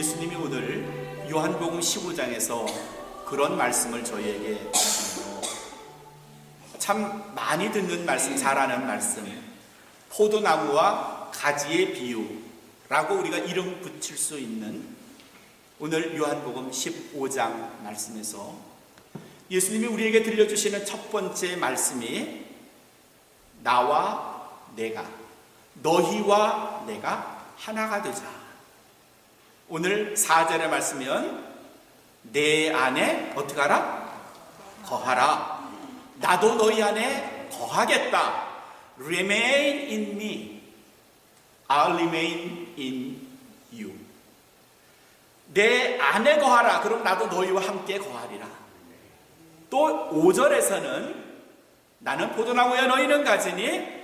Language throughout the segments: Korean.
예수님이 오늘 요한복음 15장에서 그런 말씀을 저희에게 주시네요. 참 많이 듣는 말씀, 잘 아는 말씀. 포도나무와 가지의 비유라고 우리가 이름 붙일 수 있는 오늘 요한복음 15장 말씀에서 예수님이 우리에게 들려주시는 첫 번째 말씀이 나와 내가, 너희와 내가 하나가 되자. 오늘 4절의 말씀이면 내 안에 어떻게 하라? 거하라. 나도 너희 안에 거하겠다. Remain in me. I'll remain in you. 내 안에 거하라. 그럼 나도 너희와 함께 거하리라. 또 5절에서는 나는 포도나무야 너희는 가지니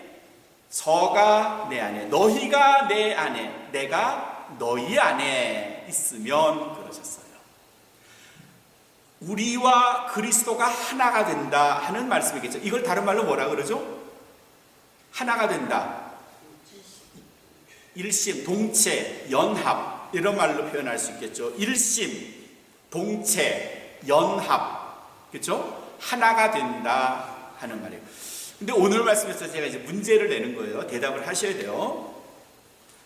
서가 내 안에 너희가 내 안에 내가 너희 안에 있으면 그러셨어요. 우리와 그리스도가 하나가 된다 하는 말씀이겠죠. 이걸 다른 말로 뭐라 그러죠? 하나가 된다. 일심, 동체, 연합 이런 말로 표현할 수 있겠죠. 일심, 동체, 연합 그렇죠? 하나가 된다 하는 말이에요. 근데 오늘 말씀에서 제가 이제 문제를 내는 거예요. 대답을 하셔야 돼요.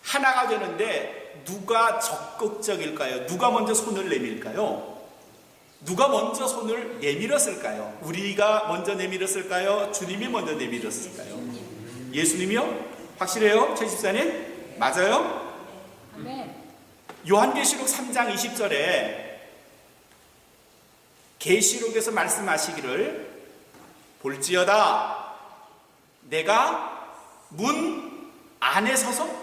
하나가 되는데 누가 적극적일까요? 누가 먼저 손을 내밀까요? 누가 먼저 손을 내밀었을까요? 우리가 먼저 내밀었을까요? 주님이 먼저 내밀었을까요? 예수님이요? 확실해요? 최 집사님? 맞아요? 요한계시록 3장 20절에 계시록에서 말씀하시기를 볼지어다 내가 문 안에 서서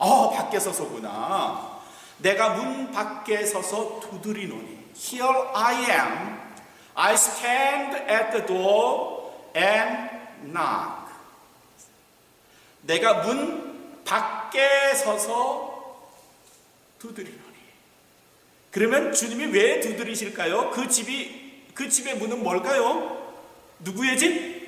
어 밖에 서서구나. 내가 문 밖에 서서 두드리노니 Here I am. I stand at the door and knock. 내가 문 밖에 서서 두드리노니. 그러면 주님이 왜 두드리실까요? 그 집이 그 집의 문은 뭘까요? 누구의 집?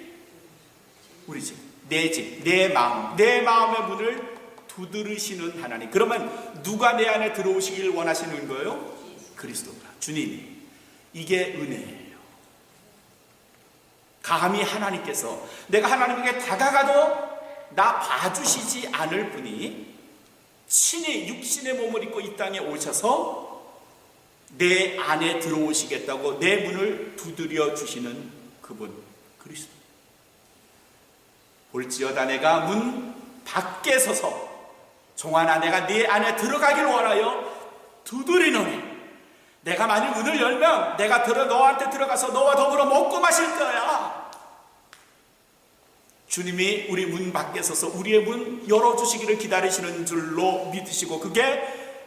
우리 집, 내 집, 내 마음, 내 마음의 문을 두드리시는 하나님. 그러면 누가 내 안에 들어오시길 원하시는 거예요? 그리스도가, 주님이. 이게 은혜예요. 감히 하나님께서 내가 하나님에게 다가가도 나 봐주시지 않을 분이 친히 육신의 몸을 입고 이 땅에 오셔서 내 안에 들어오시겠다고 내 문을 두드려 주시는 그분 그리스도. 볼지어다 내가 문 밖에 서서 종아나 내가 네 안에 들어가길 원하여 두드리노니 내가 만일 문을 열면 내가 들어 너한테 들어가서 너와 더불어 먹고 마실 거야. 주님이 우리 문 밖에 서서 우리의 문 열어주시기를 기다리시는 줄로 믿으시고 그게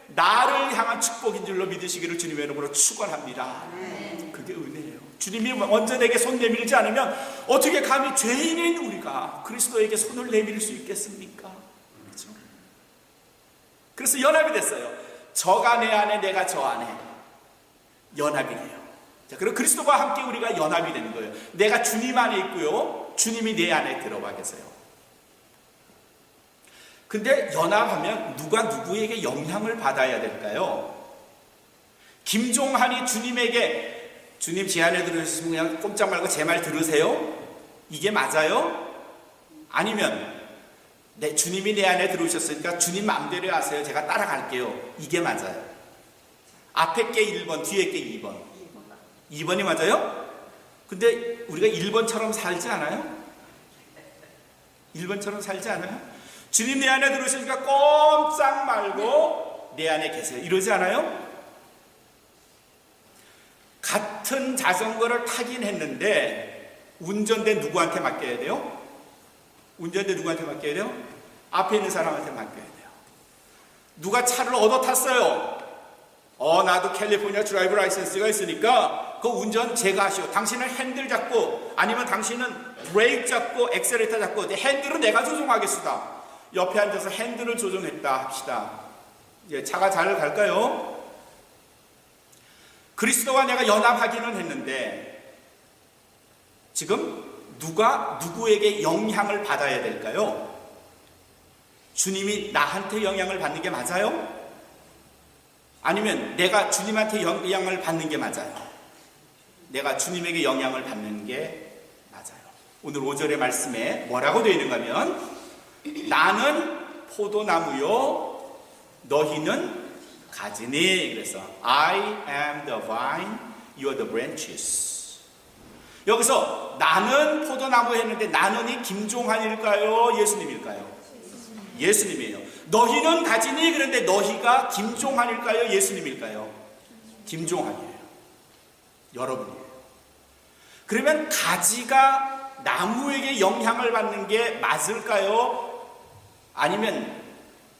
나를 향한 축복인 줄로 믿으시기를 주님의 이름으로 축원합니다. 그게 은혜예요. 주님이 먼저 내게 손 내밀지 않으면 어떻게 감히 죄인인 우리가 그리스도에게 손을 내밀 수 있겠습니까? 그래서 연합이 됐어요. 저가 내 안에 내가 저 안에 연합이 돼요. 자, 그럼 그리스도와 함께 우리가 연합이 되는 거예요. 내가 주님 안에 있고요. 주님이 내 안에 들어가 계세요. 근데 연합하면 누가 누구에게 영향을 받아야 될까요? 김종한이 주님에게 주님 제 안에 들으시면 그냥 꼼짝 말고 제 말 들으세요? 이게 맞아요? 아니면 내 주님이 내 안에 들어오셨으니까 주님 마음대로 하세요. 제가 따라갈게요. 이게 맞아요. 앞에 게 1번, 뒤에 게 2번. 2번이 맞아요? 근데 우리가 1번처럼 살지 않아요? 1번처럼 살지 않아요? 주님 내 안에 들어오시니까 꼼짝 말고 내 안에 계세요. 이러지 않아요? 같은 자전거를 타긴 했는데 운전대 누구한테 맡겨야 돼요? 운전대 누구한테 맡겨야 돼요? 앞에 있는 사람한테 맡겨야 돼요. 누가 차를 얻어 탔어요. 어, 나도 캘리포니아 드라이브 라이센스가 있으니까 그 운전 제가 하시오. 당신은 핸들 잡고 아니면 당신은 브레이크 잡고 엑셀레이터 잡고 핸들은 내가 조종하겠습니다. 옆에 앉아서 핸들을 조종했다 합시다. 이제 차가 잘 갈까요? 그리스도와 내가 연합하기는 했는데 지금 누가 누구에게 영향을 받아야 될까요? 주님이 나한테 영향을 받는 게 맞아요? 아니면 내가 주님한테 영향을 받는 게 맞아요. 내가 주님에게 영향을 받는 게 맞아요. 오늘 5절의 말씀에 뭐라고 되어 있는가 하면 나는 포도나무요 너희는 가지니 그래서 I am the vine you are the branches 여기서 나는 포도나무 했는데 나는이 김종환일까요? 예수님일까요? 예수님이에요. 너희는 가지니? 그런데 너희가 김종환일까요? 예수님일까요? 김종환이에요. 여러분이에요. 그러면 가지가 나무에게 영향을 받는 게 맞을까요? 아니면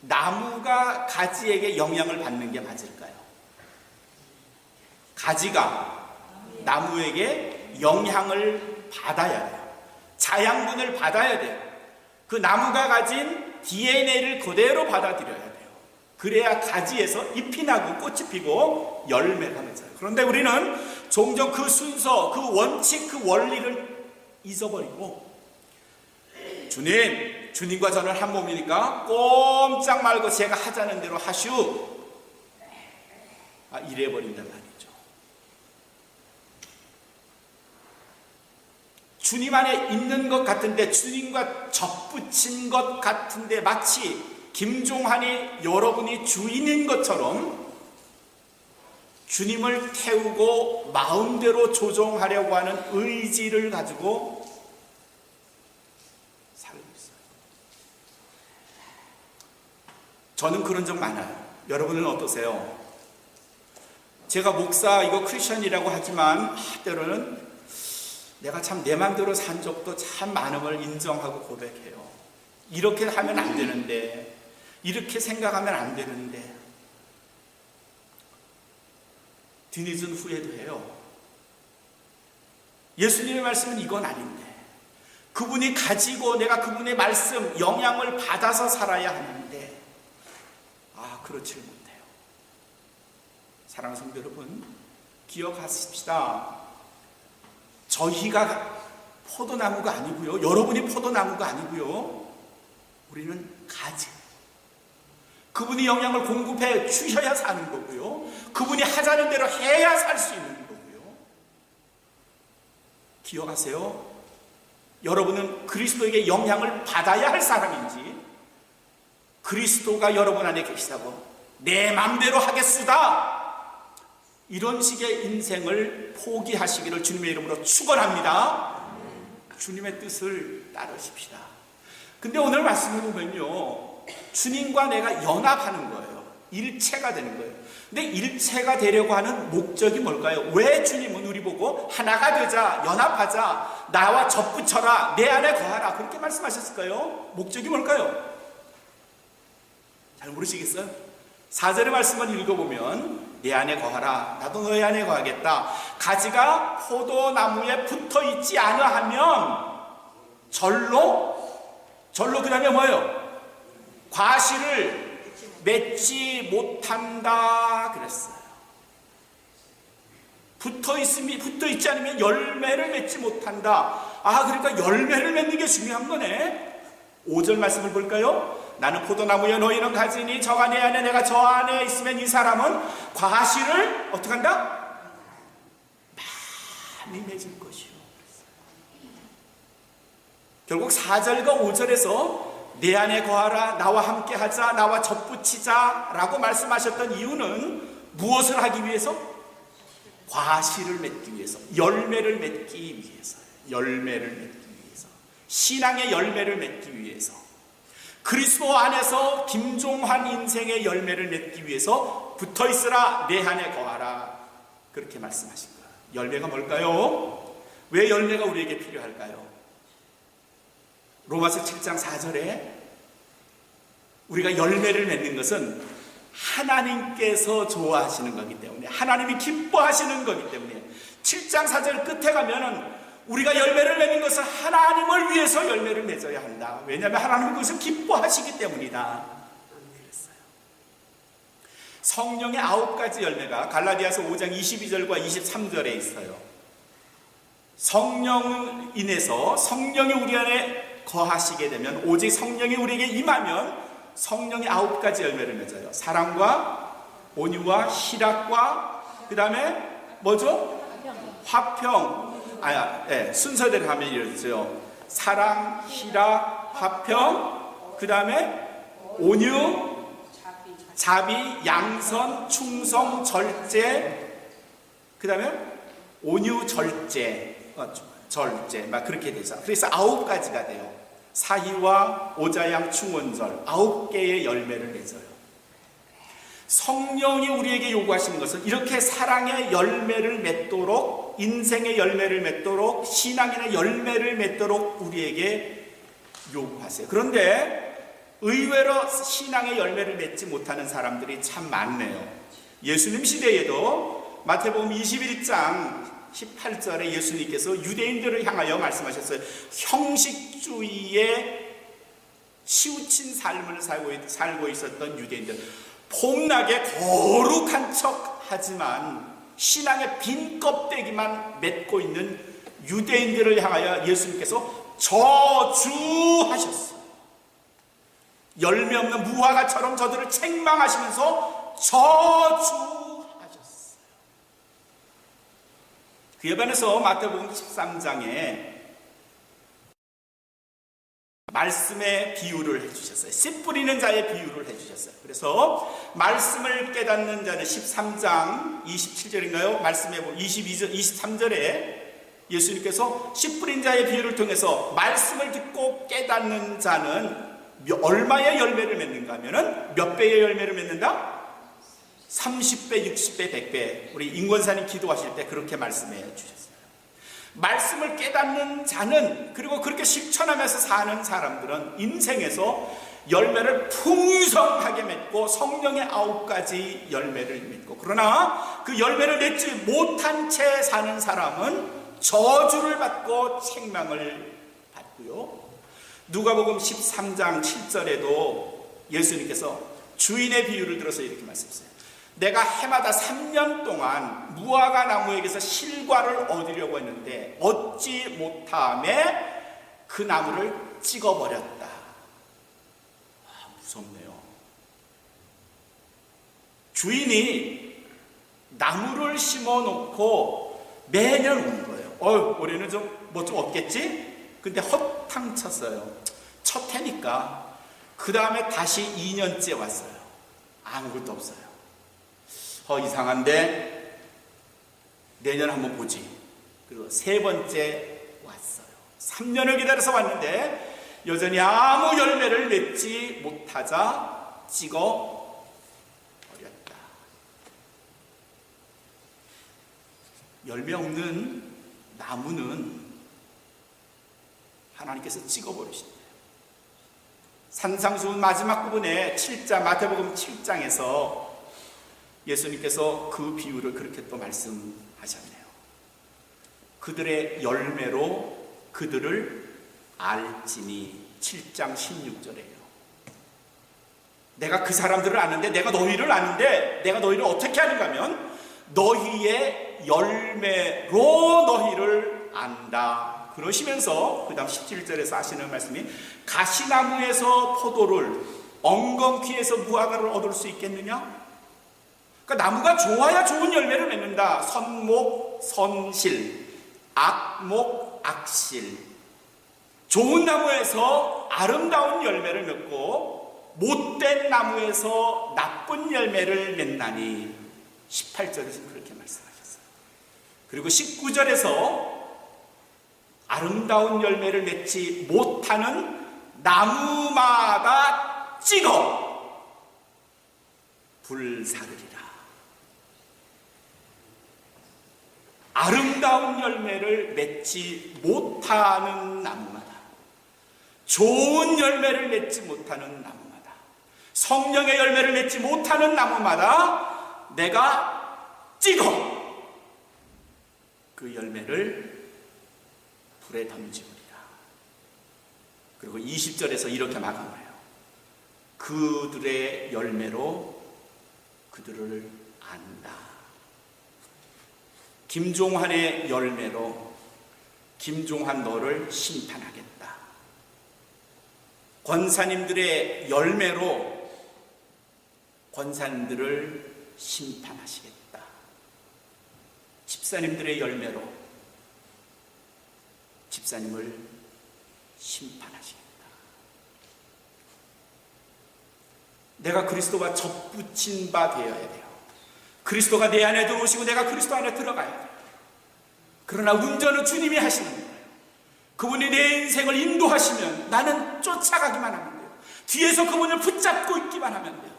나무가 가지에게 영향을 받는 게 맞을까요? 가지가 나무에게 영향을 받아야 돼요. 자양분을 받아야 돼요. 그 나무가 가진 DNA를 그대로 받아들여야 돼요. 그래야 가지에서 잎이 나고 꽃이 피고 열매가 맺어요. 그런데 우리는 종종 그 순서, 그 원칙, 그 원리를 잊어버리고 주님, 주님과 저는 한 몸이니까 꼼짝 말고 제가 하자는 대로 하슈. 아, 이래 버린단 말이죠. 주님 안에 있는 것 같은데 주님과 접붙인 것 같은데 마치 김종환이 여러분이 주인인 것처럼 주님을 태우고 마음대로 조종하려고 하는 의지를 가지고 살고 있어요. 저는 그런 적 많아요. 여러분은 어떠세요? 제가 목사 이거 크리스천이라고 하지만 아, 때로는 내가 참 내 맘대로 산 적도 참 많음을 인정하고 고백해요. 이렇게 하면 안 되는데, 이렇게 생각하면 안 되는데, 뒤늦은 후회도 해요. 예수님의 말씀은 이건 아닌데, 그분이 가지고 내가 그분의 말씀, 영향을 받아서 살아야 하는데, 아, 그렇지 못해요. 사랑하는 성도 여러분, 기억하십시다. 저희가 포도나무가 아니고요. 여러분이 포도나무가 아니고요. 우리는 가지. 그분이 영향을 공급해 주셔야 사는 거고요. 그분이 하자는 대로 해야 살 수 있는 거고요. 기억하세요. 여러분은 그리스도에게 영향을 받아야 할 사람인지 그리스도가 여러분 안에 계시다고 내 맘대로 하겠수다. 이런 식의 인생을 포기하시기를 주님의 이름으로 축원합니다. 주님의 뜻을 따르십시다. 근데 오늘 말씀을 보면요. 주님과 내가 연합하는 거예요. 일체가 되는 거예요. 근데 일체가 되려고 하는 목적이 뭘까요? 왜 주님은 우리 보고 하나가 되자, 연합하자, 나와 접붙여라, 내 안에 거하라. 그렇게 말씀하셨을까요? 목적이 뭘까요? 잘 모르시겠어요? 4절의 말씀을 읽어보면 내 안에 거하라. 나도 너희 안에 거하겠다. 가지가 포도나무에 붙어 있지 않으하면 절로 절로 그 다음에 뭐예요? 과실을 맺지 못한다. 그랬어요. 붙어 있으면 붙어 있지 않으면 열매를 맺지 못한다. 아 그러니까 열매를 맺는 게 중요한 거네. 5절 말씀을 볼까요? 나는 포도나무여 너희는 가지니 저가 내 안에 내가 저 안에 있으면 이 사람은 과실을 어떻게 한다? 많이 맺을 것이요. 결국 4절과 5절에서 내 안에 거하라 나와 함께 하자 나와 접붙이자 라고 말씀하셨던 이유는 무엇을 하기 위해서? 과실을 맺기 위해서 열매를 맺기 위해서 열매를 맺기 위해서 신앙의 열매를 맺기 위해서 그리스도 안에서 김종환 인생의 열매를 맺기 위해서 붙어 있으라 내 안에 거하라 그렇게 말씀하신 거예요. 열매가 뭘까요? 왜 열매가 우리에게 필요할까요? 로마서 7장 4절에 우리가 열매를 맺는 것은 하나님께서 좋아하시는 거기 때문에 하나님이 기뻐하시는 거기 때문에 7장 4절 끝에 가면은 우리가 열매를 맺는 것은 하나님을 위해서 열매를 맺어야 한다. 왜냐하면 하나님은 그것을 기뻐하시기 때문이다. 성령의 아홉 가지 열매가 갈라디아서 5장 22절과 23절에 있어요. 성령 인해서 성령이 우리 안에 거하시게 되면 오직 성령이 우리에게 임하면 성령의 아홉 가지 열매를 맺어요. 사랑과 온유와 희락과 그 다음에 뭐죠? 화평. 아야, 예, 순서대로 하면 이러죠. 사랑, 희락, 화평. 그 다음에 온유, 자비, 양선, 충성, 절제. 그 다음에 온유, 절제. 어, 절제. 막 그렇게 되죠. 그래서 아홉 가지가 돼요. 사희와 오자양 충원절. 아홉 개의 열매를 맺어요. 성령이 우리에게 요구하시는 것은 이렇게 사랑의 열매를 맺도록 인생의 열매를 맺도록 신앙의 열매를 맺도록 우리에게 요구하세요. 그런데 의외로 신앙의 열매를 맺지 못하는 사람들이 참 많네요. 예수님 시대에도 마태복음 21장 18절에 예수님께서 유대인들을 향하여 말씀하셨어요. 형식주의에 치우친 삶을 살고 있었던 유대인들. 폼나게 거룩한 척 하지만 신앙의 빈 껍데기만 맺고 있는 유대인들을 향하여 예수님께서 저주하셨어요. 열매 없는 무화과처럼 저들을 책망하시면서 저주하셨어요. 그에 반해서 마태복음 13장에 말씀의 비유를 해주셨어요. 씨 뿌리는 자의 비유를 해주셨어요. 그래서 말씀을 깨닫는 자는 13장 27절인가요? 말씀에 22절, 23절에 예수님께서 씨 뿌린 자의 비유를 통해서 말씀을 듣고 깨닫는 자는 몇- 얼마의 열매를 맺는가 하면은 몇 배의 열매를 맺는다? 30배, 60배, 100배. 우리 인권사님 기도하실 때 그렇게 말씀해 주셨어요. 말씀을 깨닫는 자는 그리고 그렇게 실천하면서 사는 사람들은 인생에서 열매를 풍성하게 맺고 성령의 아홉 가지 열매를 맺고 그러나 그 열매를 맺지 못한 채 사는 사람은 저주를 받고 책망을 받고요. 누가복음 13장 7절에도 예수님께서 주인의 비유를 들어서 이렇게 말씀하세요. 내가 해마다 3년 동안 무화과 나무에게서 실과를 얻으려고 했는데 얻지 못함에 그 나무를 찍어버렸다. 아, 무섭네요. 주인이 나무를 심어 놓고 매년 오는 거예요. 어, 올해는 좀 뭐좀 얻겠지? 근데 허탕 쳤어요. 첫 해니까. 그 다음에 다시 2년째 왔어요. 아무것도 없어요. 어, 이상한데, 내년 한번 보지. 그리고 세 번째 왔어요. 3년을 기다려서 왔는데, 여전히 아무 열매를 맺지 못하자 찍어 버렸다. 열매 없는 나무는 하나님께서 찍어 버리신대요. 산상수훈 마지막 부분에 7장, 마태복음 7장에서 예수님께서 그 비유를 그렇게 또 말씀하셨네요. 그들의 열매로 그들을 알지니 7장 16절에요. 내가 그 사람들을 아는데 내가 너희를 아는데 내가 너희를 어떻게 아는가 하면 너희의 열매로 너희를 안다. 그러시면서 그 다음 17절에서 하시는 말씀이 가시나무에서 포도를 엉겅퀴에서 무화과를 얻을 수 있겠느냐? 그러니까 나무가 좋아야 좋은 열매를 맺는다. 선목, 선실, 악목, 악실. 좋은 나무에서 아름다운 열매를 맺고 못된 나무에서 나쁜 열매를 맺나니 18절에서 그렇게 말씀하셨어요. 그리고 19절에서 아름다운 열매를 맺지 못하는 나무마다 찍어 불사르리라. 아름다운 열매를 맺지 못하는 나무마다 좋은 열매를 맺지 못하는 나무마다 성령의 열매를 맺지 못하는 나무마다 내가 찍어 그 열매를 불에 던지우리라. 그리고 20절에서 이렇게 마감해요. 그들의 열매로 그들을 안다. 김종환의 열매로 김종환 너를 심판하겠다. 권사님들의 열매로 권사님들을 심판하시겠다. 집사님들의 열매로 집사님을 심판하시겠다. 내가 그리스도와 접붙인 바 되어야 돼요. 그리스도가 내 안에 들어오시고 내가 그리스도 안에 들어가야 돼요. 그러나 운전은 주님이 하시는 거예요. 그분이 내 인생을 인도하시면 나는 쫓아가기만 하면 돼요. 뒤에서 그분을 붙잡고 있기만 하면 돼요.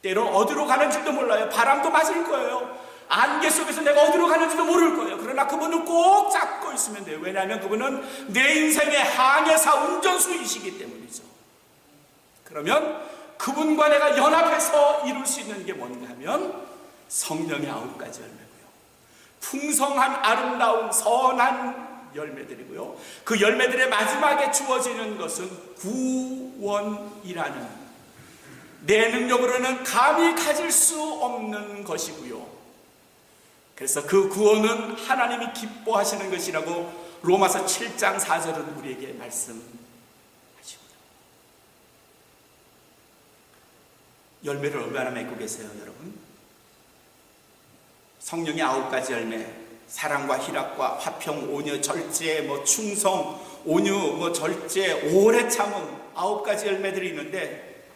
때로 어디로 가는지도 몰라요. 바람도 맞을 거예요. 안개 속에서 내가 어디로 가는지도 모를 거예요. 그러나 그분을 꼭 잡고 있으면 돼요. 왜냐하면 그분은 내 인생의 항해사 운전수이시기 때문이죠. 그러면 그분과 내가 연합해서 이룰 수 있는 게 뭔가 하면 성령의 아홉 가지 열매고요. 풍성한 아름다운 선한 열매들이고요. 그 열매들의 마지막에 주어지는 것은 구원이라는 내 능력으로는 감히 가질 수 없는 것이고요. 그래서 그 구원은 하나님이 기뻐하시는 것이라고 로마서 7장 4절은 우리에게 말씀하시고요. 열매를 얼마나 맺고 계세요, 여러분? 성령의 아홉 가지 열매, 사랑과 희락과 화평, 온유, 절제, 뭐 충성, 온유, 뭐 절제, 오래 참음 아홉 가지 열매들이 있는데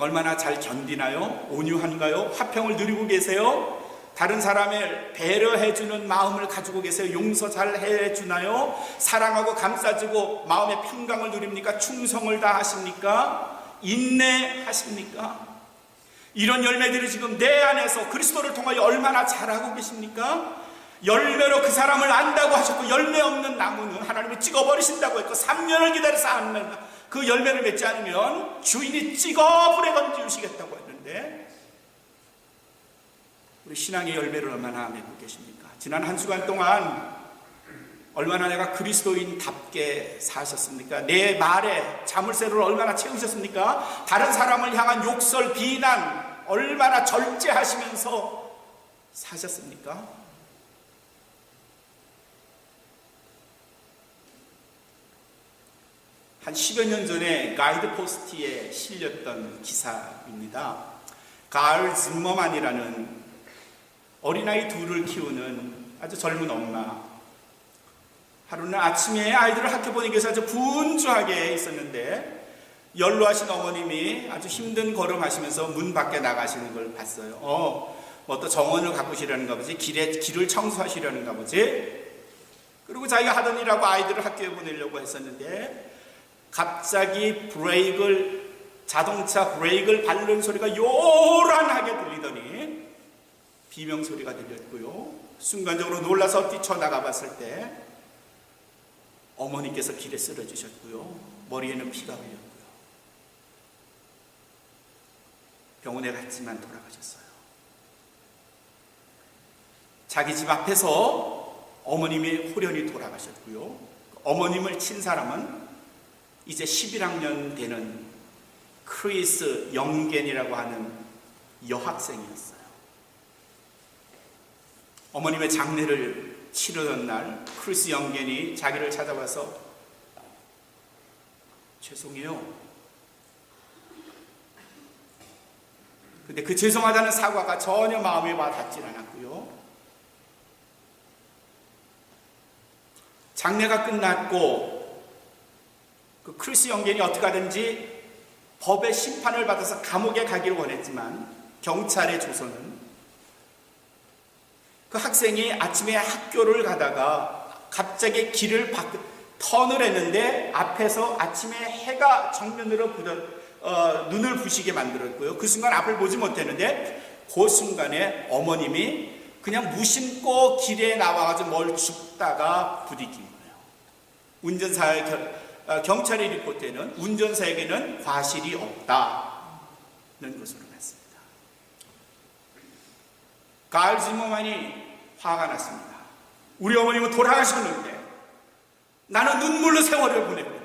얼마나 잘 견디나요? 온유한가요? 화평을 누리고 계세요? 다른 사람을 배려해주는 마음을 가지고 계세요? 용서 잘 해주나요? 사랑하고 감싸주고 마음의 평강을 누립니까? 충성을 다 하십니까? 인내하십니까? 이런 열매들이 지금 내 안에서 그리스도를 통하여 얼마나 잘하고 계십니까? 열매로 그 사람을 안다고 하셨고 열매 없는 나무는 하나님이 찍어버리신다고 했고 3년을 기다려서 안그 열매를 맺지 않으면 주인이 찍어 불에 던지시겠다고 했는데 우리 신앙의 열매를 얼마나 맺고 계십니까? 지난 한 주간 동안 얼마나 내가 그리스도인답게 사셨습니까? 내 말에 자물쇠를 얼마나 채우셨습니까? 다른 사람을 향한 욕설, 비난 얼마나 절제하시면서 사셨습니까? 한 10여 년 전에 가이드 포스트에 실렸던 기사입니다. 가을 짐머만이라는 어린아이 둘을 키우는 아주 젊은 엄마. 하루는 아침에 아이들을 학교 보내기 위해서 아주 분주하게 있었는데 연로하신 어머님이 아주 힘든 걸음 하시면서 문 밖에 나가시는 걸 봤어요. 어, 뭐또 정원을 가꾸시려는가 보지, 길에 길을 청소하시려는가 보지. 그리고 자기가 하던 일하고 아이들을 학교에 보내려고 했었는데 갑자기 브레이크를 자동차 브레이크를 밟는 소리가 요란하게 들리더니 비명 소리가 들렸고요. 순간적으로 놀라서 뛰쳐나가 봤을 때 어머니께서 길에 쓰러지셨고요. 머리에는 피가 흘렸고요. 병원에 갔지만 돌아가셨어요. 자기 집 앞에서 어머님이 호련히 돌아가셨고요. 어머님을 친 사람은 이제 11학년 되는 크리스 영겐이라고 하는 여학생이었어요. 어머님의 장례를 치르던 날 크리스 영겐이 자기를 찾아와서 죄송해요. 근데 그 죄송하다는 사과가 전혀 마음에 와 닿질 않았고요. 장례가 끝났고 그 크리스 영겐이 어떻게 하든지 법의 심판을 받아서 감옥에 가기를 원했지만 경찰의 조서는 그 학생이 아침에 학교를 가다가 갑자기 길을 바, 턴을 했는데 앞에서 아침에 해가 정면으로 부던 어, 눈을 부시게 만들었고요. 그 순간 앞을 보지 못했는데 그 순간에 어머님이 그냥 무심코 길에 나와가지고 뭘 줍다가 부딪힌 거예요. 운전사의 겨, 어, 경찰의 리포트에는 운전사에게는 과실이 없다는 것으로 났습니다. 가을 지모만이 화가 났습니다. 우리 어머님은 돌아가셨는데 나는 눈물로 세월을 보내고 있는데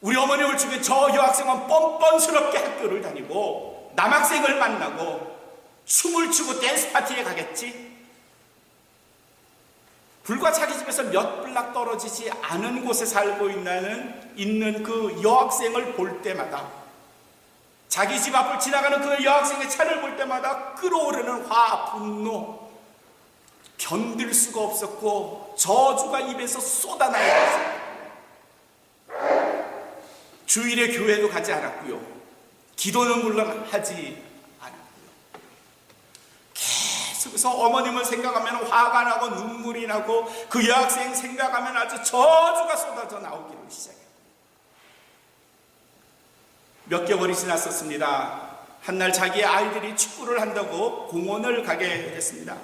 우리 어머님을 죽인 저 여학생은 뻔뻔스럽게 학교를 다니고 남학생을 만나고 춤을 추고 댄스 파티에 가겠지? 불과 자기 집에서 몇 블락 떨어지지 않은 곳에 살고 있는, 있는 그 여학생을 볼 때마다 자기 집 앞을 지나가는 그 여학생의 차를 볼 때마다 끓어오르는 화, 분노, 견딜 수가 없었고 저주가 입에서 쏟아나고 있었어요. 주일에 교회도 가지 않았고요. 기도는 물론 하지 않았고요. 계속해서 어머님을 생각하면 화가 나고 눈물이 나고 그 여학생 생각하면 아주 저주가 쏟아져 나오기를 시작해요. 몇 개월이 지났었습니다. 한날 자기의 아이들이 축구를 한다고 공원을 가게 됐습니다.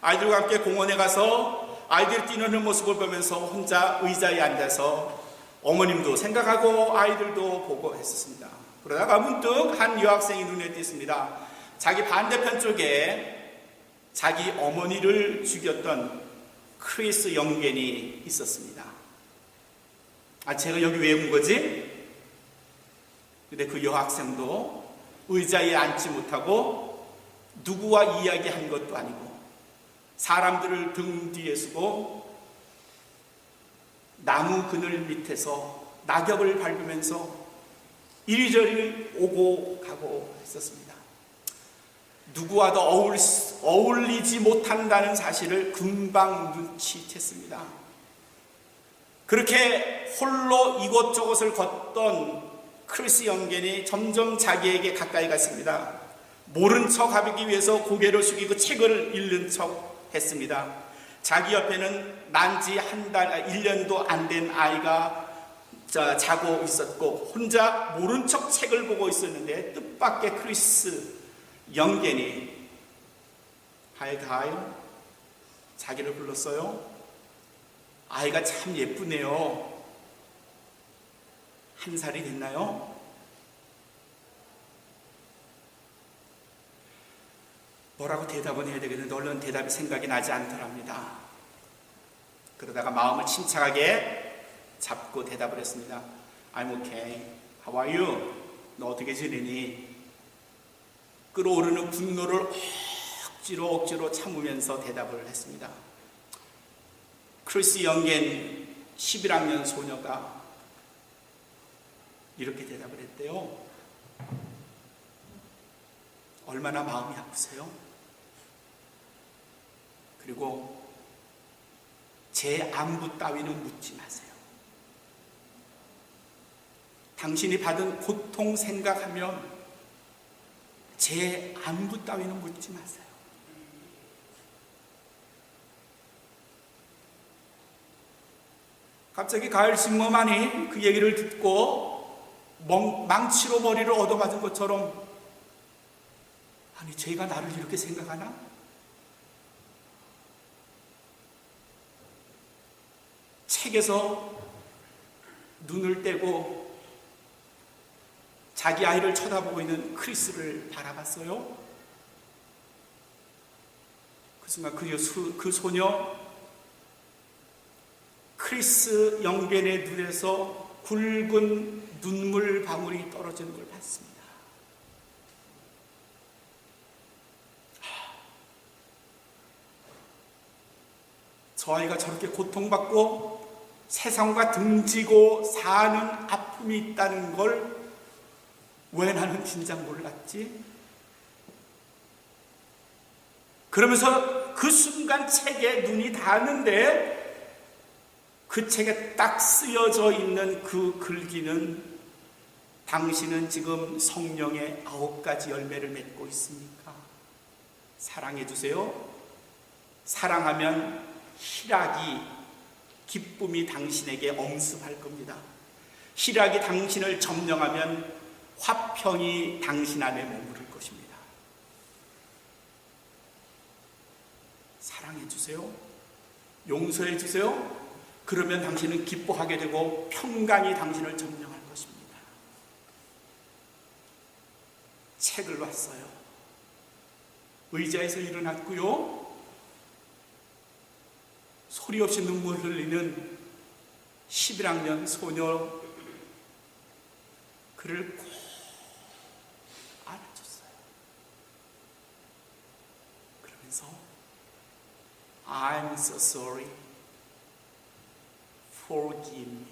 아이들과 함께 공원에 가서 아이들이 뛰는 모습을 보면서 혼자 의자에 앉아서 어머님도 생각하고 아이들도 보고 했었습니다. 그러다가 문득 한 여학생이 눈에 띄었습니다. 자기 반대편 쪽에 자기 어머니를 죽였던 크리스 영겐이 있었습니다. 아, 제가 여기 왜 온 거지? 근데 그 여학생도 의자에 앉지 못하고 누구와 이야기한 것도 아니고 사람들을 등 뒤에 서고 나무 그늘 밑에서 낙엽을 밟으면서 이리저리 오고 가고 했었습니다. 누구와도 어울, 어울리지 못한다는 사실을 금방 눈치챘습니다. 그렇게 홀로 이곳저곳을 걷던 크리스 영겐이 점점 자기에게 가까이 갔습니다. 모른 척 하기 위해서 고개를 숙이고 책을 읽는 척 했습니다. 자기 옆에는 난지 한 달, 1년도 안 된 아이가 자, 자고 있었고, 혼자 모른 척 책을 보고 있었는데, 뜻밖의 크리스 영겐이 하이하이 자기를 불렀어요. 아이가 참 예쁘네요. 한 살이 됐나요? 뭐라고 대답은 해야 되겠는데 얼른 대답이 생각이 나지 않더랍니다. 그러다가 마음을 침착하게 잡고 대답을 했습니다. I'm okay. How are you? 너 어떻게 지내니? 끌어오르는 분노를 억지로 억지로 참으면서 대답을 했습니다. 크리스 영겐 11학년 소녀가 이렇게 대답을 했대요. 얼마나 마음이 아프세요? 그리고 제 안부 따위는 묻지 마세요. 당신이 받은 고통 생각하면 제 안부 따위는 묻지 마세요. 갑자기 가을 신모만이 그 얘기를 듣고 멍, 망치로 머리를 얻어맞은 것처럼 아니 제가 나를 이렇게 생각하나? 책에서 눈을 떼고 자기 아이를 쳐다보고 있는 크리스를 바라봤어요. 그 순간 그, 수, 그 소녀 크리스 영겐의 눈에서 굵은 눈물 방울이 떨어지는 걸 봤습니다. 저 아이가 저렇게 고통받고 세상과 등지고 사는 아픔이 있다는 걸 왜 나는 진작 몰랐지? 그러면서 그 순간 책에 눈이 닿았는데 그 책에 딱 쓰여져 있는 그 글귀는 당신은 지금 성령의 아홉 가지 열매를 맺고 있습니까? 사랑해 주세요. 사랑하면 희락이 기쁨이 당신에게 엄습할 겁니다. 희락이 당신을 점령하면 화평이 당신 안에 머무를 것입니다. 사랑해 주세요. 용서해 주세요. 그러면 당신은 기뻐하게 되고 평강이 당신을 점령할 것입니다. 책을 놨어요. 의자에서 일어났고요. 소리 없이 눈물 흘리는 11학년 소녀 그를 I'm so sorry. Forgive me.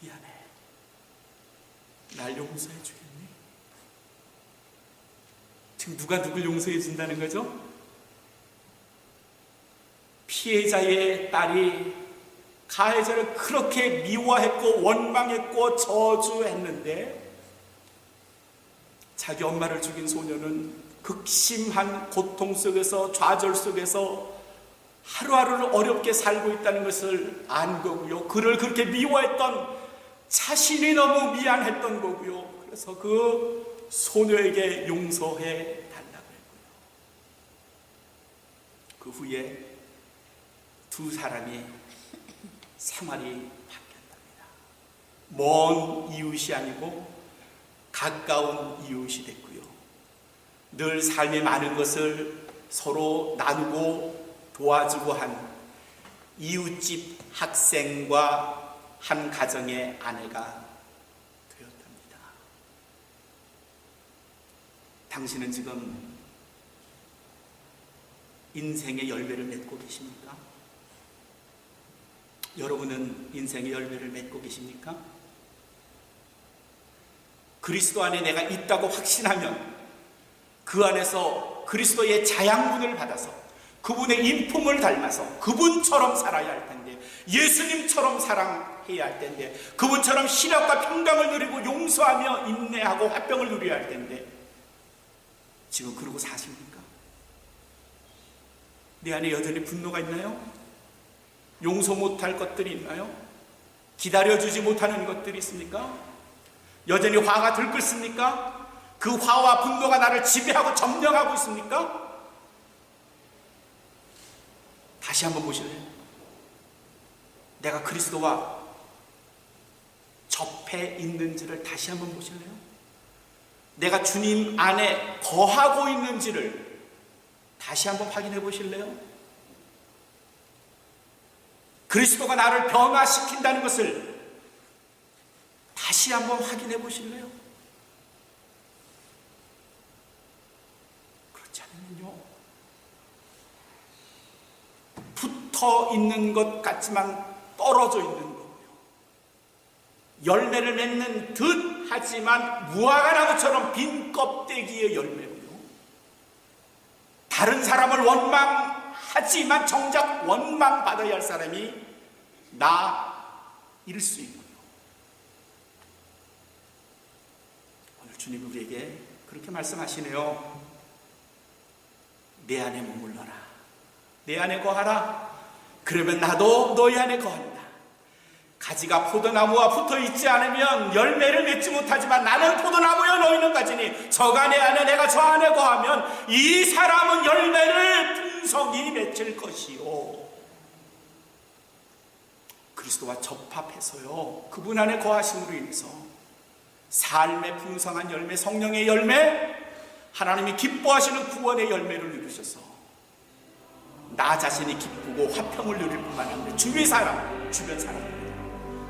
미안해. 날 용서해 주겠니? 지금 누가 누굴 용서해 준다는 거죠? 피해자의 딸이 가해자를 그렇게 미워했고 원망했고 저주했는데 자기 엄마를 죽인 소녀는 극심한 고통 속에서 좌절 속에서 하루하루를 어렵게 살고 있다는 것을 안 거고요. 그를 그렇게 미워했던 자신이 너무 미안했던 거고요. 그래서 그 소녀에게 용서해 달라고 했고요. 그 후에 두 사람이 생활이 바뀌었답니다. 먼 이웃이 아니고 가까운 이웃이 됐고요. 늘 삶의 많은 것을 서로 나누고 도와주고 한 이웃집 학생과 한 가정의 아내가 되었답니다. 당신은 지금 인생의 열매를 맺고 계십니까? 여러분은 인생의 열매를 맺고 계십니까? 그리스도 안에 내가 있다고 확신하면 그 안에서 그리스도의 자양분을 받아서 그분의 인품을 닮아서 그분처럼 살아야 할 텐데 예수님처럼 사랑해야 할 텐데 그분처럼 신약과 평강을 누리고 용서하며 인내하고 화평을 누려야 할 텐데 지금 그러고 사십니까? 내 안에 여전히 분노가 있나요? 용서 못할 것들이 있나요? 기다려주지 못하는 것들이 있습니까? 여전히 화가 들끓습니까? 그 화와 분노가 나를 지배하고 점령하고 있습니까? 다시 한번 보실래요? 내가 그리스도와 접해 있는지를 다시 한번 보실래요? 내가 주님 안에 거하고 있는지를 다시 한번 확인해 보실래요? 그리스도가 나를 변화시킨다는 것을 다시 한번 확인해 보실래요? 그렇지 않으면요. 붙어 있는 것 같지만 떨어져 있는 거고요. 열매를 맺는 듯 하지만 무화과나무처럼 빈 껍데기의 열매고요. 다른 사람을 원망하지만 정작 원망받아야 할 사람이 나일 수 있고요. 오늘 주님 우리에게 그렇게 말씀하시네요. 내 안에 머물러라. 내 안에 거하라. 그러면 나도 너희 안에 거한다. 가지가 포도나무와 붙어 있지 않으면 열매를 맺지 못하지만 나는 포도나무여 너희는 가지니 저가 내 안에 내가 저 안에 거하면 이 사람은 열매를 풍성히 맺을 것이요. 그리스도와 접합해서요. 그분 안에 거하심으로 인해서 삶의 풍성한 열매, 성령의 열매, 하나님이 기뻐하시는 구원의 열매를 누리셔서 나 자신이 기쁘고 화평을 누릴 뿐만 아니라 주위 사람, 주변 사람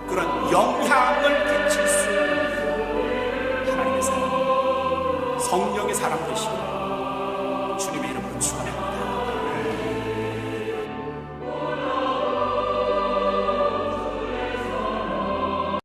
그런 영향을 끼칠 수 있는 하나님의 사람, 성령의 사람 되시고